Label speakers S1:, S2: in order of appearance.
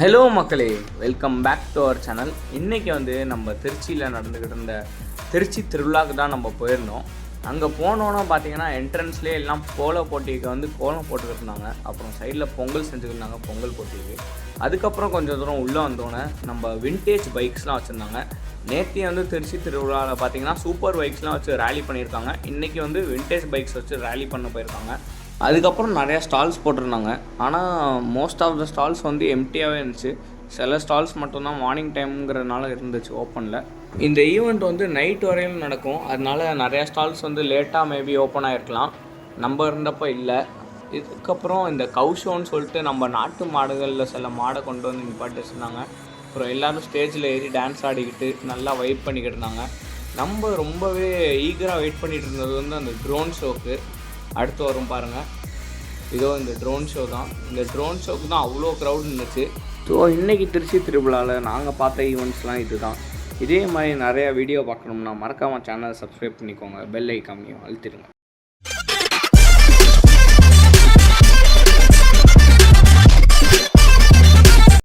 S1: Hello மக்களே. Welcome back to our channel இன்றைக்கி வந்து நம்ம திருச்சியில் நடந்துக்கிட்டு இருந்த திருச்சி திருவிழாவுக்கு தான் நம்ம போயிருந்தோம். அங்கே போனோன்னா பார்த்தீங்கன்னா என்ட்ரன்ஸ்லேயே எல்லாம் கோல போட்டிக்கு வந்து கோலம் போட்டுக்கிட்டு இருந்தாங்க அப்புறம் சைடில் பொங்கல் செஞ்சுக்கிட்டாங்க பொங்கல் போட்டிக்கு. அதுக்கப்புறம் கொஞ்சம் தூரம் உள்ளே வந்தோடனே நம்ம வின்டேஜ் பைக்ஸ்லாம் வச்சுருந்தாங்க. நேற்று வந்து திருச்சி திருவிழாவில் பார்த்தீங்கன்னா சூப்பர் பைக்ஸ்லாம் வச்சு ரேலி பண்ணியிருக்காங்க. இன்றைக்கி வந்து வின்டேஜ் பைக்ஸ் வச்சு ரேலி பண்ண போயிருக்காங்க. அதுக்கப்புறம் நிறையா ஸ்டால்ஸ் போட்டிருந்தாங்க. ஆனால் மோஸ்ட் ஆஃப் த ஸ்டால்ஸ் வந்து எம்டியாகவே இருந்துச்சு. சில ஸ்டால்ஸ் மட்டும்தான் மார்னிங் டைம்ங்கிறதுனால இருந்துச்சு ஓப்பனில் இந்த ஈவெண்ட் வந்து நைட் வரையும் நடக்கும். அதனால நிறையா ஸ்டால்ஸ் வந்து லேட்டாக மேபி ஓப்பன் ஆகிருக்கலாம் நம்ம இருந்தப்போ இல்லை. இதுக்கப்புறம் இந்த கவுஷோன்னு சொல்லிட்டு நம்ம நாட்டு மாடுகளில் சில மாடை கொண்டு வந்து நிப்பாட்டு வச்சுருந்தாங்க. அப்புறம் எல்லோரும் ஸ்டேஜில் ஏறி டான்ஸ் ஆடிக்கிட்டு நல்லா வெயிட் பண்ணிக்கிட்டு இருந்தாங்க. நம்ம ரொம்பவே ஈகராக வெயிட் பண்ணிகிட்டு இருந்தது வந்து அந்த ட்ரோன் ஷோக்கு அடுத்து வரும் பாருங்கள் இதோ இந்த ட்ரோன் ஷோ தான். இந்த ட்ரோன் ஷோக்கு தான் அவ்வளோ க்ரௌட் இருந்துச்சு ஸோ இன்றைக்கி திருச்சி திருவிழாவில் நாங்கள் பார்த்த ஈவெண்ட்ஸ்லாம் இது தான் இதே மாதிரி நிறையா வீடியோ பார்க்கணும்னா மறக்காமல் சேனலை சப்ஸ்கிரைப் பண்ணிக்கோங்க. பெல் ஐக்காமையும் அழுத்திடுங்க.